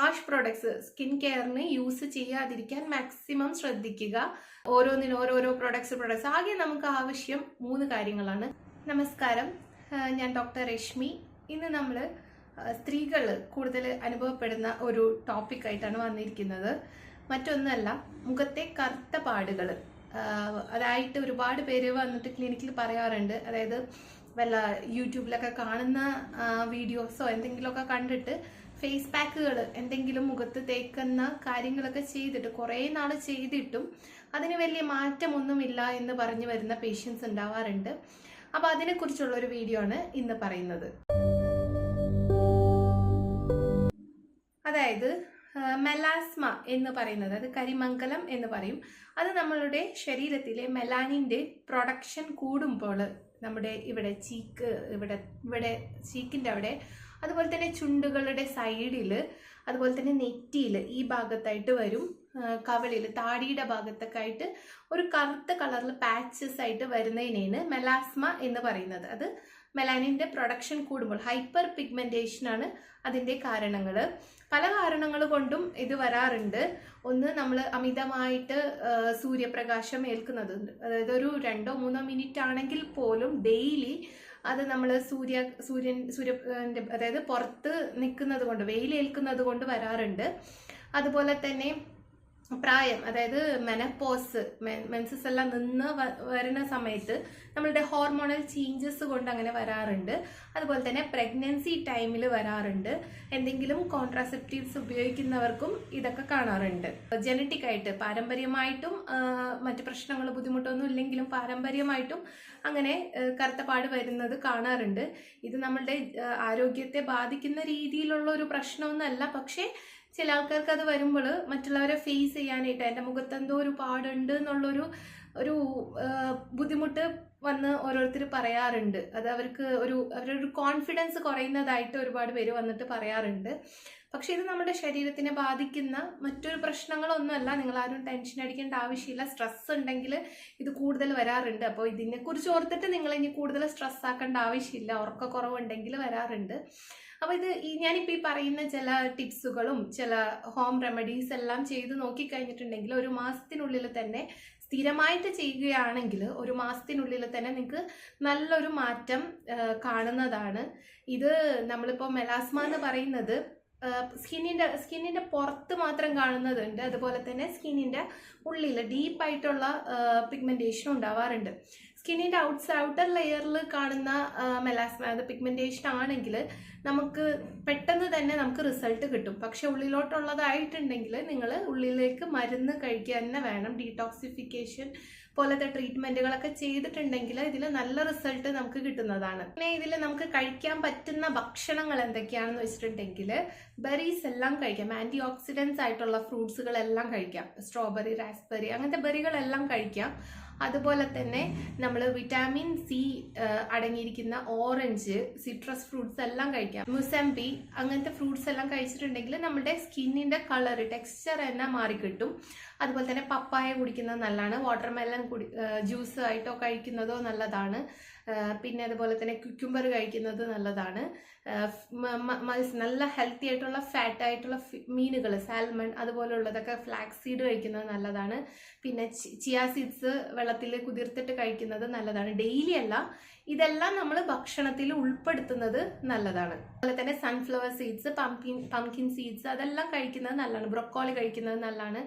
Hash products skin കെയറിന് use ചെയ്യാതിരിക്കാൻ maximum ശ്രദ്ധിക്കുക. ഓരോന്നിനും ഓരോരോ പ്രൊഡക്ട്സ് പ്രൊഡക്ട്സ് ആകെ നമുക്ക് ആവശ്യം മൂന്ന് കാര്യങ്ങളാണ്. നമസ്കാരം. ഞാൻ ഡോക്ടർ രശ്മി. ഇന്ന് നമ്മൾ സ്ത്രീകൾ കൂടുതൽ അനുഭവപ്പെടുന്ന ഒരു ടോപ്പിക് ആയിട്ടാണ് വന്നിരിക്കുന്നത്. മറ്റൊന്നല്ല മുഖത്തെ കറുത്ത പാടുകൾ. അതായിട്ട് ഒരുപാട് പേര് വന്നിട്ട് ക്ലിനിക്കിൽ പറയാറുണ്ട്. അതായത് വല്ല യൂട്യൂബിലൊക്കെ കാണുന്ന വീഡിയോസോ എന്തെങ്കിലുമൊക്കെ കണ്ടിട്ട് ഫേസ് പാക്കുകൾ എന്തെങ്കിലും മുഖത്ത് തേക്കുന്ന കാര്യങ്ങളൊക്കെ ചെയ്തിട്ട് കുറേ നാൾ ചെയ്തിട്ടും അതിന് വലിയ മാറ്റമൊന്നുമില്ല എന്ന് പറഞ്ഞു വരുന്ന പേഷ്യൻസ് ഉണ്ടാവാറുണ്ട്. അപ്പോൾ അതിനെക്കുറിച്ചുള്ള ഒരു വീഡിയോ ആണ് ഇന്ന് പറയുന്നത്. അതായത് മെലാസ്മ എന്ന് പറയുന്നത് അത് കരിമംഗലം എന്ന് പറയും. അത് നമ്മളുടെ ശരീരത്തിലെ മെലാനിന്റെ പ്രൊഡക്ഷൻ കൂടുമ്പോൾ നമ്മുടെ ഇവിടെ ചീക്ക് ഇവിടെ ഇവിടെ ചീക്കിന്റെ അവിടെ അതുപോലെ തന്നെ ചുണ്ടുകളുടെ സൈഡിൽ അതുപോലെ തന്നെ നെറ്റിയിൽ ഈ ഭാഗത്തായിട്ട് വരും. കവളിൽ താടിയുടെ ഭാഗത്തൊക്കെ ആയിട്ട് ഒരു കറുത്ത കളറിൽ പാച്ചസ് ആയിട്ട് വരുന്നതിനാണ് മെലാസ്മ എന്ന് പറയുന്നത്. അത് മെലാനിന്റെ പ്രൊഡക്ഷൻ കൂടുമ്പോൾ ഹൈപ്പർ പിഗ്മെന്റേഷൻ ആണ് അതിന്റെ കാരണങ്ങൾ. പല കാരണങ്ങൾ കൊണ്ടും ഇത് വരാറുണ്ട്. ഒന്ന് നമ്മൾ അമിതമായിട്ട് സൂര്യപ്രകാശം ഏൽക്കുന്നതുണ്ട് അതായത് ഒരു രണ്ടോ മൂന്നോ മിനിറ്റ് ആണെങ്കിൽ പോലും ഡെയിലി അത് നമ്മൾ സൂര്യ സൂര്യൻ സൂര്യന്റെ അതായത് പുറത്ത് നിൽക്കുന്നത് കൊണ്ട് വെയിലേൽക്കുന്നത് കൊണ്ട് വരാറുണ്ട്. അതുപോലെ തന്നെ പ്രായം അതായത് മെനപ്പോസ് മെൻസസ് എല്ലാം നിന്ന് വരുന്ന സമയത്ത് നമ്മളുടെ ഹോർമോണൽ ചേഞ്ചസ് കൊണ്ട് അങ്ങനെ വരാറുണ്ട്. അതുപോലെ തന്നെ പ്രഗ്നൻസി ടൈമിൽ വരാറുണ്ട്. എന്തെങ്കിലും കോൺട്രാസെപ്റ്റീവ്സ് ഉപയോഗിക്കുന്നവർക്കും ഇതൊക്കെ കാണാറുണ്ട്. ജനറ്റിക് ആയിട്ട് പാരമ്പര്യമായിട്ടും മറ്റു പ്രശ്നങ്ങൾ ബുദ്ധിമുട്ടൊന്നും ഇല്ലെങ്കിലും പാരമ്പര്യമായിട്ടും അങ്ങനെ കറുത്തപ്പാട് കറുത്ത വരുന്നത് കാണാറുണ്ട്. ഇത് നമ്മളുടെ ആരോഗ്യത്തെ ബാധിക്കുന്ന രീതിയിലുള്ള ഒരു പ്രശ്നമൊന്നുമല്ല പക്ഷേ ചില ആൾക്കാർക്ക് അത് വരുമ്പോൾ മറ്റുള്ളവരെ ഫേസ് ചെയ്യാനായിട്ട് എന്റെ മുഖത്ത് എന്തോ ഒരു പാടുണ്ട് എന്നുള്ളൊരു ഒരു ബുദ്ധിമുട്ട് വന്ന് ഓരോരുത്തർ പറയാറുണ്ട്. അത് അവർക്ക് ഒരു അവരുടെ ഒരു കോൺഫിഡൻസ് കുറയുന്നതായിട്ട് ഒരുപാട് പേര് വന്നിട്ട് പറയാറുണ്ട്. പക്ഷേ ഇത് നമ്മുടെ ശരീരത്തിനെ ബാധിക്കുന്ന മറ്റൊരു പ്രശ്നങ്ങളൊന്നുമല്ല. നിങ്ങൾ ആരും ടെൻഷൻ അടിക്കേണ്ട ആവശ്യമില്ല. സ്ട്രെസ് ഉണ്ടെങ്കിൽ ഇത് കൂടുതൽ വരാറുണ്ട്. അപ്പോൾ ഇതിനെക്കുറിച്ച് ഓർത്തിട്ട് നിങ്ങൾ ഇനി കൂടുതൽ സ്ട്രെസ് ആക്കേണ്ട ആവശ്യമില്ല. ഉറക്കക്കുറവുണ്ടെങ്കിൽ വരാറുണ്ട്. അപ്പോൾ ഇത് ഈ ഞാനിപ്പോൾ ഈ പറയുന്ന ചില ടിപ്സുകളും ചില ഹോം റെമഡീസ് എല്ലാം ചെയ്ത് നോക്കിക്കഴിഞ്ഞിട്ടുണ്ടെങ്കിൽ ഒരു മാസത്തിനുള്ളിൽ തന്നെ സ്ഥിരമായിട്ട് ചെയ്യുകയാണെങ്കിൽ ഒരു മാസത്തിനുള്ളിൽ തന്നെ നിങ്ങൾക്ക് നല്ലൊരു മാറ്റം കാണുന്നതാണ്. ഇത് നമ്മളിപ്പോൾ മെലാസ്മ എന്ന് പറയുന്നത് സ്കിന്നിന്റെ സ്കിന്നിന്റെ പുറത്ത് മാത്രം കാണുന്നതുണ്ട്. അതുപോലെ തന്നെ സ്കിന്നിന്റെ ഉള്ളിൽ ഡീപ്പായിട്ടുള്ള പിഗ്മെന്റേഷൻ ഉണ്ടാവാറുണ്ട്. സ്കിന്നിന്റെ ഔട്ട്സ് ഔട്ടർ ലെയറിൽ കാണുന്ന മെലാസ്മ അത് പിഗ്മെന്റേഷൻ ആണെങ്കിൽ നമുക്ക് പെട്ടെന്ന് തന്നെ നമുക്ക് റിസൾട്ട് കിട്ടും. പക്ഷെ ഉള്ളിലോട്ടുള്ളതായിട്ടുണ്ടെങ്കിൽ നിങ്ങൾ ഉള്ളിലേക്ക് മരുന്ന് കഴിക്കുക തന്നെ വേണം. ഡീടോക്സിഫിക്കേഷൻ പോലത്തെ ട്രീറ്റ്മെന്റുകളൊക്കെ ചെയ്തിട്ടുണ്ടെങ്കിൽ ഇതിൽ നല്ല റിസൾട്ട് നമുക്ക് കിട്ടുന്നതാണ്. പിന്നെ ഇതിൽ നമുക്ക് കഴിക്കാൻ പറ്റുന്ന ഭക്ഷണങ്ങൾ എന്തൊക്കെയാണെന്ന് വെച്ചിട്ടുണ്ടെങ്കിൽ ബെറീസ് എല്ലാം കഴിക്കാം. ആന്റി ഓക്സിഡൻസ് ആയിട്ടുള്ള ഫ്രൂട്ട്സുകളെല്ലാം കഴിക്കാം. സ്ട്രോബെറി റാസ്ബെറി അങ്ങനത്തെ ബെറികളെല്ലാം കഴിക്കാം. അതുപോലെ തന്നെ നമ്മൾ വിറ്റാമിൻ സി അടങ്ങിയിരിക്കുന്ന ഓറഞ്ച് സിട്രസ് ഫ്രൂട്ട്സ് എല്ലാം കഴിക്കാം. മുസംബി അങ്ങനത്തെ ഫ്രൂട്ട്സ് എല്ലാം കഴിച്ചിട്ടുണ്ടെങ്കിൽ നമ്മുടെ സ്കിന്നിന്റെ കളർ ടെക്സ്ചർ തന്നെ മാറിക്കിട്ടും അതുപോലെ തന്നെ പപ്പായ കുടിക്കുന്നത് നല്ലതാണ്. വാട്ടർമെലൺ കുടി ജ്യൂസ് ആയിട്ടോ കഴിക്കുന്നതോ നല്ലതാണ്. പിന്നെ അതുപോലെ തന്നെ ക്യുക്യുംബർ കഴിക്കുന്നത് നല്ലതാണ്. നല്ല ഹെൽത്തി ആയിട്ടുള്ള ഫാറ്റ് ആയിട്ടുള്ള മീനുകൾ സാൽമൺ അതുപോലുള്ളതൊക്കെ ഫ്ലാക്സ് സീഡ് കഴിക്കുന്നത് നല്ലതാണ്. പിന്നെ ചിയാ സീഡ്സ് വെള്ളത്തിൽ കുതിർത്തിട്ട് കഴിക്കുന്നത് നല്ലതാണ്. ഡെയിലി അല്ല ഇതെല്ലാം നമ്മൾ ഭക്ഷണത്തിൽ ഉൾപ്പെടുത്തുന്നത് നല്ലതാണ്. അതുപോലെ തന്നെ sunflower seeds pumpkin pumpkin seeds അതെല്ലാം കഴിക്കുന്നത് നല്ലതാണ്. ബ്രൊക്കോളി കഴിക്കുന്നത് നല്ലതാണ്.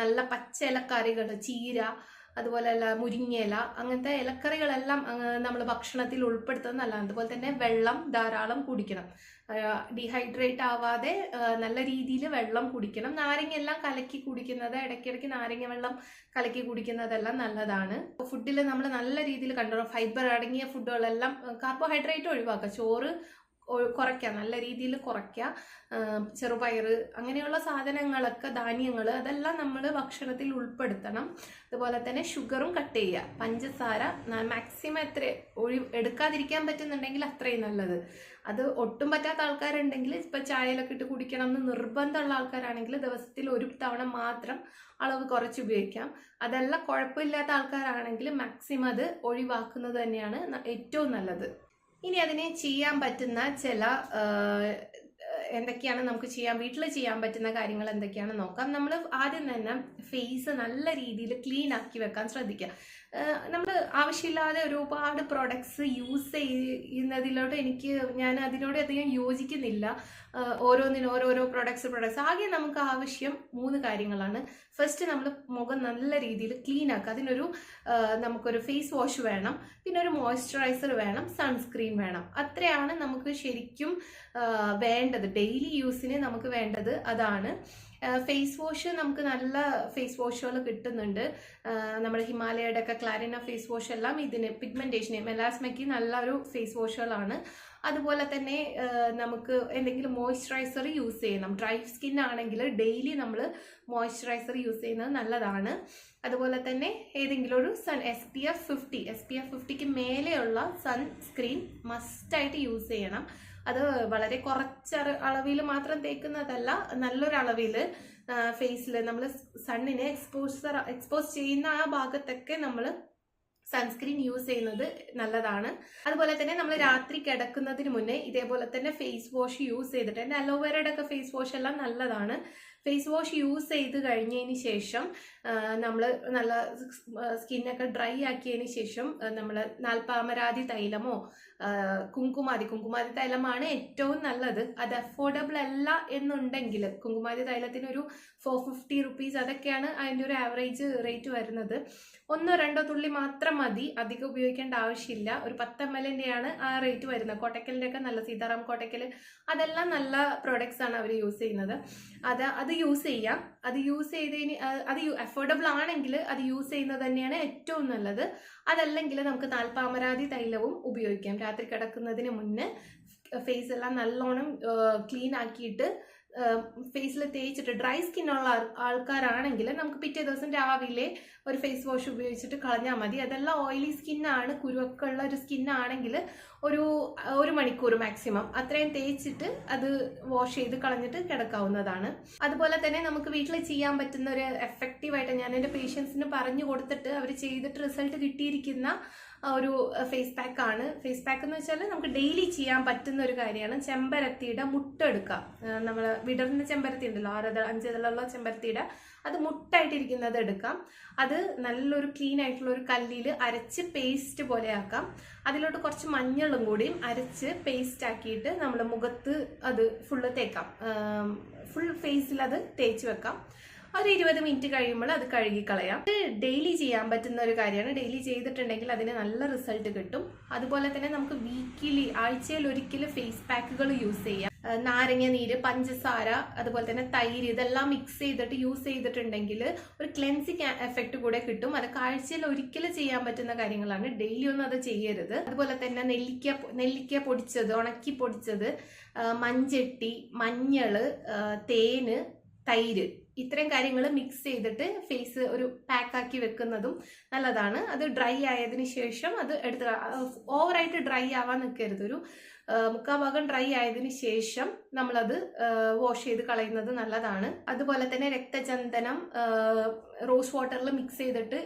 നല്ല പച്ച ഇലക്കറികൾ ചീര അതുപോലെ അല്ല മുരിങ്ങയില അങ്ങനത്തെ ഇലക്കറികളെല്ലാം നമ്മൾ ഭക്ഷണത്തിൽ ഉൾപ്പെടുത്തുന്നത് നല്ലതാണ്. അതുപോലെ തന്നെ വെള്ളം ധാരാളം കുടിക്കണം. ഡീഹൈഡ്രേറ്റ് ആവാതെ നല്ല രീതിയിൽ വെള്ളം കുടിക്കണം. നാരങ്ങ എല്ലാം കലക്കി കുടിക്കുന്നത് ഇടയ്ക്കിടയ്ക്ക് നാരങ്ങ വെള്ളം കലക്കി കുടിക്കുന്നതെല്ലാം നല്ലതാണ്. ഫുഡിൽ നമ്മൾ നല്ല രീതിയിൽ കണ്ടോ ഫൈബർ അടങ്ങിയ ഫുഡുകളെല്ലാം കാർബോഹൈഡ്രേറ്റ് ഒഴിവാക്കുക. ചോറ് കുറയ്ക്കുക നല്ല രീതിയിൽ കുറയ്ക്കുക ചെറുപയർ അങ്ങനെയുള്ള സാധനങ്ങളൊക്കെ ധാന്യങ്ങൾ അതെല്ലാം നമ്മൾ ഭക്ഷണത്തിൽ ഉൾപ്പെടുത്തണം. അതുപോലെ തന്നെ ഷുഗറും കട്ട് ചെയ്യുക. പഞ്ചസാര മാക്സിമം എത്ര ഒഴി എടുക്കാതിരിക്കാൻ പറ്റുന്നുണ്ടെങ്കിൽ അത്രയും നല്ലത്. അത് ഒട്ടും പറ്റാത്ത ആൾക്കാരുണ്ടെങ്കിൽ ഇപ്പം ചായയിലൊക്കെ ഇട്ട് കുടിക്കണം എന്ന് നിർബന്ധമുള്ള ആൾക്കാരാണെങ്കിൽ ദിവസത്തിൽ ഒരു തവണ മാത്രം അളവ് കുറച്ച് ഉപയോഗിക്കാം. അതെല്ലാം കുഴപ്പമില്ലാത്ത ആൾക്കാരാണെങ്കിൽ മാക്സിമം അത് ഒഴിവാക്കുന്നത് തന്നെയാണ് ഏറ്റവും നല്ലത്. ഇനി അതിനെ ചെയ്യാൻ പറ്റുന്ന ചില എന്തൊക്കെയാണ് നമുക്ക് ചെയ്യാൻ വീട്ടിൽ ചെയ്യാൻ പറ്റുന്ന കാര്യങ്ങൾ എന്തൊക്കെയാണ് നോക്കാം. നമ്മൾ ആദ്യം തന്നെ ഫേസ് നല്ല രീതിയിൽ ക്ലീൻ ആക്കി വെക്കാൻ ശ്രദ്ധിക്കുക. നമ്മൾ ആവശ്യമില്ലാതെ ഒരുപാട് പ്രോഡക്ട്സ് യൂസ് ചെയ്യുന്നതിലോട്ട് എനിക്ക് ഞാൻ അതിനോട് അധികം യോജിക്കുന്നില്ല. ഓരോന്നിനും ഓരോരോ പ്രൊഡക്ട്സ് പ്രൊഡക്ട്സ് ആകെ നമുക്ക് ആവശ്യം മൂന്ന് കാര്യങ്ങളാണ്. ഫസ്റ്റ് നമ്മൾ മുഖം നല്ല രീതിയിൽ ക്ലീൻ ആക്കുക. അതിനൊരു നമുക്കൊരു ഫേസ് വാഷ് വേണം. പിന്നെ ഒരു മോയ്സ്ചറൈസർ വേണം. സൺസ്ക്രീൻ വേണം. അത്രയാണ് നമുക്ക് ശരിക്കും വേണ്ടത്. ഡെയിലി യൂസിന് നമുക്ക് വേണ്ടത് അതാണ്. ഫേസ് വാഷ് നമുക്ക് നല്ല ഫേസ് വാഷുകൾ കിട്ടുന്നുണ്ട്. നമ്മുടെ ഹിമാലയയുടെ ഒക്കെ ക്ലാരിന ഫേസ് വാഷ് എല്ലാം ഇതിന് പിഗ്മെന്റേഷന് മെലാസ്മയ്ക്ക് നല്ലൊരു ഫേസ് വാഷുകളാണ് അതുപോലെ തന്നെ നമുക്ക് എന്തെങ്കിലും മോയ്സ്ചറൈസർ യൂസ് ചെയ്യണം. ഡ്രൈ സ്കിൻ ആണെങ്കിൽ ഡെയിലി നമ്മൾ മോയ്സ്ചറൈസർ യൂസ് ചെയ്യുന്നത് നല്ലതാണ്. അതുപോലെ തന്നെ ഏതെങ്കിലും ഒരു sun S P F fifty S P F ഫിഫ്റ്റിക്ക് മേലെയുള്ള സൺസ്ക്രീൻ മസ്റ്റായിട്ട് യൂസ് ചെയ്യണം. അത് വളരെ കുറച്ച് അളവിൽ മാത്രം തേക്കുന്നതല്ല നല്ലൊരു അളവിൽ ഫേസിൽ നമ്മൾ സണ്ണിനെ എക്സ്പോസർ എക്സ്പോസ് ചെയ്യുന്ന ആ ഭാഗത്തൊക്കെ നമ്മൾ സൺസ്ക്രീൻ യൂസ് ചെയ്യുന്നത് നല്ലതാണ്. അതുപോലെ തന്നെ നമ്മൾ രാത്രി കിടക്കുന്നതിന് മുന്നേ ഇതേപോലെ തന്നെ ഫേസ് വാഷ് യൂസ് ചെയ്തിട്ട് എന്റെ അലോവേരയുടെ ഒക്കെ ഫേസ് വാഷ് എല്ലാം നല്ലതാണ്. ഫേസ് വാഷ് യൂസ് ചെയ്ത് കഴിഞ്ഞതിന് ശേഷം നമ്മൾ നല്ല സ്കിന്നൊക്കെ ഡ്രൈ ആക്കിയതിന് ശേഷം നമ്മൾ നാൽപ്പാമരാതി തൈലമോ ആ, കുങ്കുമാതി. കുങ്കുമാതി തൈലമാണ് ഏറ്റവും നല്ലത്. അത് അഫോർഡബിൾ അല്ല എന്നുണ്ടെങ്കിൽ കുങ്കുമാതി തൈലത്തിന് ഒരു ഫോർ ഫിഫ്റ്റി റുപ്പീസ് അതൊക്കെയാണ് അതിന്റെ ഒരു ആവറേജ് റേറ്റ് വരുന്നത്. ഒന്നോ രണ്ടോ തുള്ളി മാത്രം മതി. അധികം ഉപയോഗിക്കേണ്ട ആവശ്യമില്ല. ഒരു പത്ത് എം എല്ലിന്റെയാണ് ആ റേറ്റ് വരുന്നത്. കോട്ടക്കലിന്റെ ഒക്കെ നല്ല സീതാറാം കോട്ടക്കൽ അതെല്ലാം നല്ല പ്രോഡക്റ്റ്സ് ആണ് അവർ യൂസ് ചെയ്യുന്നത്. അത് അത് യൂസ് ചെയ്യാം. അത് യൂസ് ചെയ്തതിന് അത് അഫോർഡബിൾ ആണെങ്കിൽ അത് യൂസ് ചെയ്യുന്നത് തന്നെയാണ് ഏറ്റവും നല്ലത്. അതല്ലെങ്കിൽ നമുക്ക് നാൽപ്പാമരാതി തൈലവും ഉപയോഗിക്കാം. രാത്രി കിടക്കുന്നതിന് മുന്നേ ഫേസ് എല്ലാം നല്ലോണം ക്ലീൻ ആക്കിയിട്ട് ഫേസിൽ തേച്ചിട്ട് ഡ്രൈ സ്കിൻ സ്കിന്നുള്ള ആൾക്കാരാണെങ്കിൽ നമുക്ക് പിറ്റേ ദിവസം രാവിലെ ഒരു ഫേസ് വാഷ് ഉപയോഗിച്ചിട്ട് കളഞ്ഞാൽ മതി. അതെല്ലാം ഓയിലി സ്കിന്നാണ് കുരുവൊക്കെ ഉള്ള ഒരു സ്കിന്നാണെങ്കിൽ ഒരു ഒരു മണിക്കൂർ മാക്സിമം അത്രയും തേച്ചിട്ട് അത് വാഷ് ചെയ്ത് കളഞ്ഞിട്ട് കിടക്കാവുന്നതാണ്. അതുപോലെ തന്നെ നമുക്ക് വീട്ടിൽ ചെയ്യാൻ പറ്റുന്ന ഒരു എഫക്റ്റീവായിട്ട് ഞാൻ എന്റെ പേഷ്യൻസിന് പറഞ്ഞു കൊടുത്തിട്ട് അവർ ചെയ്തിട്ട് റിസൾട്ട് കിട്ടിയിരിക്കുന്ന ഒരു ഫേസ് പാക്ക് ആണ്. ഫേസ് പാക്ക് എന്ന് വെച്ചാൽ നമുക്ക് ഡെയിലി ചെയ്യാൻ പറ്റുന്ന ഒരു കാര്യമാണ്. ചെമ്പരത്തിയുടെ മുട്ട എടുക്കുക നമ്മൾ വിടർന്ന ചെമ്പരത്തി ഉണ്ടല്ലോ ആറ് അഞ്ചിലുള്ള ചെമ്പരത്തിയുടെ അത് മുട്ടായിട്ടിരിക്കുന്നത് എടുക്കാം. അത് നല്ലൊരു ക്ലീൻ ആയിട്ടുള്ള ഒരു കല്ലിൽ അരച്ച് പേസ്റ്റ് പോലെ ആക്കാം. അതിലോട്ട് കുറച്ച് മഞ്ഞളും കൂടിയും അരച്ച് പേസ്റ്റ് ആക്കിയിട്ട് നമ്മൾ മുഖത്ത് അത് ഫുള്ള് തേക്കാം. ഫുൾ ഫേസിൽ അത് തേച്ച് വെക്കാം. ഒരു ഇരുപത് മിനിറ്റ് കഴിയുമ്പോൾ അത് കഴുകി കളയാം ഇത് ഡെയിലി ചെയ്യാൻ പറ്റുന്ന ഒരു കാര്യമാണ്. ഡെയിലി ചെയ്തിട്ടുണ്ടെങ്കിൽ അതിന് നല്ല റിസൾട്ട് കിട്ടും. അതുപോലെ തന്നെ നമുക്ക് വീക്കിലി ആഴ്ചയിൽ ഒരിക്കൽ ഫേസ് പാക്കുകൾ യൂസ് ചെയ്യാം. നാരങ്ങ നീര് പഞ്ചസാര അതുപോലെ തന്നെ തൈര് ഇതെല്ലാം മിക്സ് ചെയ്തിട്ട് യൂസ് ചെയ്തിട്ടുണ്ടെങ്കിൽ ഒരു ക്ലെൻസിങ് എഫക്റ്റ് കൂടെ കിട്ടും. അതൊക്കെ ആഴ്ചയിൽ ഒരിക്കലും ചെയ്യാൻ പറ്റുന്ന കാര്യങ്ങളാണ്. ഡെയിലി ഒന്നും അത് ചെയ്യരുത്. അതുപോലെ തന്നെ നെല്ലിക്ക നെല്ലിക്ക പൊടിച്ചത് ഉണക്കി പൊടിച്ചത് മഞ്ചട്ടി മഞ്ഞൾ തേന് തൈര് ഇത്രയും കാര്യങ്ങൾ മിക്സ് ചെയ്തിട്ട് ഫേസ് ഒരു പാക്കാക്കി വെക്കുന്നതും നല്ലതാണ്. അത് ഡ്രൈ ആയതിനു ശേഷം അത് എടുത്ത് ഓവറായിട്ട് ഡ്രൈ ആവാൻ നിൽക്കരുത് ഒരു മുക്കാൽ ഭാഗം ഡ്രൈ ആയതിനു ശേഷം നമ്മളത് വാഷ് ചെയ്ത് കളയുന്നത് നല്ലതാണ്. അതുപോലെ തന്നെ രക്തചന്ദനം റോസ് വാട്ടറിൽ മിക്സ് ചെയ്തിട്ട്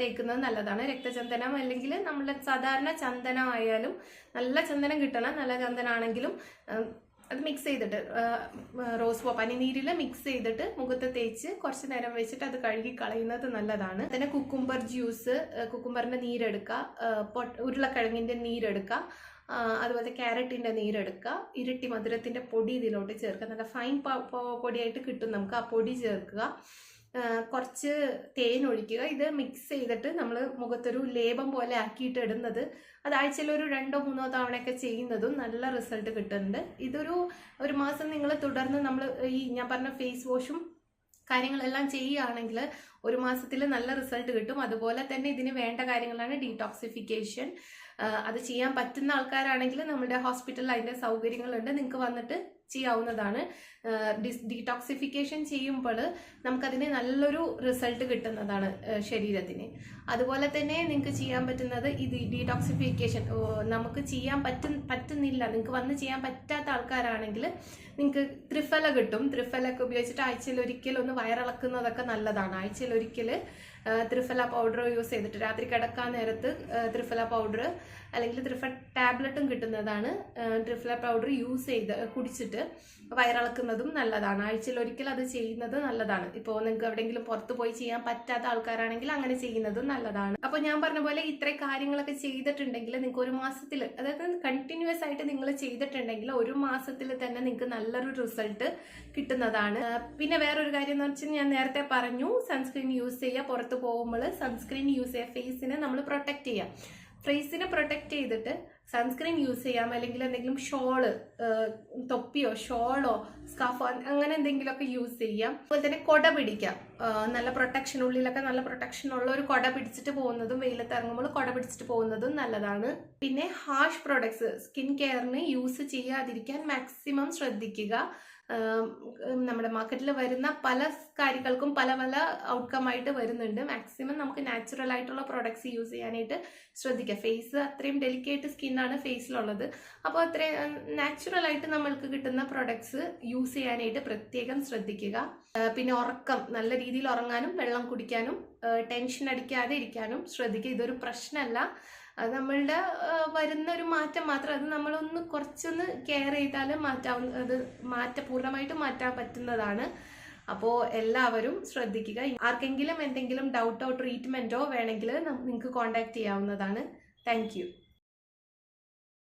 തേക്കുന്നത് നല്ലതാണ്. രക്തചന്ദനം അല്ലെങ്കിൽ നമ്മളെ സാധാരണ ചന്ദനമായാലും നല്ല ചന്ദനം കിട്ടണം. നല്ല ചന്ദനാണെങ്കിലും ആ, അത് മിക്സ് ചെയ്തിട്ട് റോസ് പോ പനിനീരിൽ മിക്സ് ചെയ്തിട്ട് മുഖത്ത് തേച്ച് കുറച്ച് നേരം വെച്ചിട്ട് അത് കഴുകി കളയുന്നത് നല്ലതാണ്. പിന്നെ കുക്കുംബർ ജ്യൂസ് കുക്കുംബറിന്റെ നീരെടുക്കുക ഉരുളക്കിഴങ്ങിന്റെ നീരെടുക്കുക അതുപോലെ ക്യാരറ്റിന്റെ നീരെടുക്കുക ഇരട്ടി മധുരത്തിന്റെ പൊടി ഇതിലോട്ട് ചേർക്കുക. നല്ല ഫൈൻ പൊടിയായിട്ട് കിട്ടും നമുക്ക് ആ പൊടി ചേർക്കുക. കുറച്ച് തേൻ ഒഴിക്കുക ഇത് മിക്സ് ചെയ്തിട്ട് നമ്മൾ മുഖത്തൊരു ലേപം പോലെ ആക്കിയിട്ട് ഇടുന്നത്. അത് ആഴ്ചയിൽ ഒരു രണ്ടോ മൂന്നോ തവണയൊക്കെ ചെയ്യുന്നതും നല്ല റിസൾട്ട് കിട്ടുന്നുണ്ട്. ഇതൊരു ഒരു മാസം നിങ്ങൾ തുടർന്ന് നമ്മൾ ഈ ഞാൻ പറഞ്ഞ ഫേസ് വാഷും കാര്യങ്ങളെല്ലാം ചെയ്യുകയാണെങ്കിൽ ഒരു മാസത്തിൽ നല്ല റിസൾട്ട് കിട്ടും. അതുപോലെ തന്നെ ഇതിന് വേണ്ട കാര്യങ്ങളാണ് ഡീടോക്സിഫിക്കേഷൻ അത് ചെയ്യാൻ പറ്റുന്ന ആൾക്കാരാണെങ്കിൽ നമ്മുടെ ഹോസ്പിറ്റലിൽ അതിന്റെ സൗകര്യങ്ങളുണ്ട്. നിങ്ങൾക്ക് വന്നിട്ട് ചെയ്യാവുന്നതാണ്. ഡീടോക്സിഫിക്കേഷൻ ചെയ്യുമ്പോൾ നമുക്കതിന് നല്ലൊരു റിസൾട്ട് കിട്ടുന്നതാണ് ശരീരത്തിന്. അതുപോലെ തന്നെ നിങ്ങൾക്ക് ചെയ്യാൻ പറ്റുന്നത് ഇത് ഡീടോക്സിഫിക്കേഷൻ നമുക്ക് ചെയ്യാൻ പറ്റും പറ്റുന്നില്ല നിങ്ങൾക്ക് വന്ന് ചെയ്യാൻ പറ്റാത്ത ആൾക്കാരാണെങ്കിൽ നിങ്ങൾക്ക് ത്രിഫല കിട്ടും. ത്രിഫലൊക്കെ ഉപയോഗിച്ചിട്ട് ആഴ്ചയിൽ ഒരിക്കൽ ഒന്ന് വയറിളക്കുന്നതൊക്കെ നല്ലതാണ്. ആഴ്ചയിൽ ഒരിക്കൽ ത്രിഫല പൗഡർ യൂസ് ചെയ്തിട്ട് രാത്രി കിടക്കാൻ നേരത്ത് ത്രിഫല പൗഡർ അല്ലെങ്കിൽ ത്രിഫ ടാബ്ലറ്റും കിട്ടുന്നതാണ് ത്രിഫല പൗഡർ യൂസ് ചെയ്ത് കുടിച്ചിട്ട് വയറിളക്കുന്നതും നല്ലതാണ്. ആഴ്ചയിൽ ഒരിക്കൽ അത് ചെയ്യുന്നത് നല്ലതാണ്. ഇപ്പോൾ നിങ്ങൾക്ക് എവിടെയെങ്കിലും പുറത്ത് പോയി ചെയ്യാൻ പറ്റാത്ത ആൾക്കാരാണെങ്കിൽ അങ്ങനെ ചെയ്യുന്നതും നല്ലതാണ്. അപ്പോൾ ഞാൻ പറഞ്ഞ പോലെ ഇത്രയും കാര്യങ്ങളൊക്കെ ചെയ്തിട്ടുണ്ടെങ്കിൽ നിങ്ങൾക്ക് ഒരു മാസത്തിൽ അതായത് കണ്ടിന്യൂസ് ആയിട്ട് നിങ്ങൾ ചെയ്തിട്ടുണ്ടെങ്കിൽ ഒരു മാസത്തിൽ തന്നെ നിങ്ങൾക്ക് നല്ലൊരു റിസൾട്ട് കിട്ടുന്നതാണ്. പിന്നെ വേറൊരു കാര്യം എന്ന് വെച്ചാൽ ഞാൻ നേരത്തെ പറഞ്ഞു സൺസ്ക്രീൻ യൂസ് ചെയ്യുക പുറത്ത് പോകുമ്പോൾ സൺസ്ക്രീൻ യൂസ് ചെയ്യുക ഫേസിനെ നമ്മൾ പ്രൊട്ടക്റ്റ് ചെയ്യുക ഫേസിനെ പ്രൊട്ടക്റ്റ് ചെയ്തിട്ട് സൺസ്ക്രീൻ യൂസ് ചെയ്യാം അല്ലെങ്കിൽ എന്തെങ്കിലും ഷോൾ തൊപ്പിയോ ഷോളോ സ്കാഫോ അങ്ങനെ എന്തെങ്കിലുമൊക്കെ യൂസ് ചെയ്യാം. അതുപോലെ തന്നെ കൊട പിടിക്കാം. നല്ല പ്രൊട്ടക്ഷൻ ഉള്ളിലൊക്കെ നല്ല പ്രൊട്ടക്ഷൻ ഉള്ള ഒരു കൊട പിടിച്ചിട്ട് പോകുന്നതും വെയിലത്ത് ഇറങ്ങുമ്പോൾ കൊട പിടിച്ചിട്ട് പോകുന്നതും നല്ലതാണ്. പിന്നെ ഹാഷ് പ്രോഡക്ട്സ് സ്കിൻ കെയറിന് യൂസ് ചെയ്യാതിരിക്കാൻ മാക്സിമം ശ്രദ്ധിക്കുക. നമ്മുടെ മാർക്കറ്റിൽ വരുന്ന പല കാര്യങ്ങൾക്കും പല പല ഔട്ട്കം ആയിട്ട് വരുന്നുണ്ട്. മാക്സിമം നമുക്ക് നാച്ചുറൽ ആയിട്ടുള്ള പ്രോഡക്ട്സ് യൂസ് ചെയ്യാനായിട്ട് ശ്രദ്ധിക്കുക. ഫേസ് അത്രയും ഡെലിക്കേറ്റ് സ്കിന്നാണ് ഫേസിലുള്ളത്. അപ്പോൾ അത്രയും നാച്ചുറൽ ആയിട്ട് നമ്മൾക്ക് കിട്ടുന്ന പ്രൊഡക്ട്സ് യൂസ് ചെയ്യാനായിട്ട് പ്രത്യേകം ശ്രദ്ധിക്കുക. പിന്നെ ഉറക്കം നല്ല രീതിയിൽ ഉറങ്ങാനും വെള്ളം കുടിക്കാനും ടെൻഷൻ അടിക്കാതെ ഇരിക്കാനും ശ്രദ്ധിക്കുക. ഇതൊരു പ്രശ്നമല്ല. നമ്മളുടെ വരുന്ന ഒരു മാറ്റം മാത്രം അത് നമ്മളൊന്ന് കുറച്ചൊന്ന് കെയർ ചെയ്താൽ മാറ്റാവുന്ന അത് മാറ്റ പൂർണമായിട്ട് മാറ്റാൻ പറ്റുന്നതാണ്. അപ്പോൾ എല്ലാവരും ശ്രദ്ധിക്കുക. ആർക്കെങ്കിലും എന്തെങ്കിലും ഡൗട്ടോ ട്രീറ്റ്മെന്റോ വേണമെങ്കിൽ നിങ്ങൾക്ക് കോൺടാക്ട് ചെയ്യാവുന്നതാണ്. താങ്ക്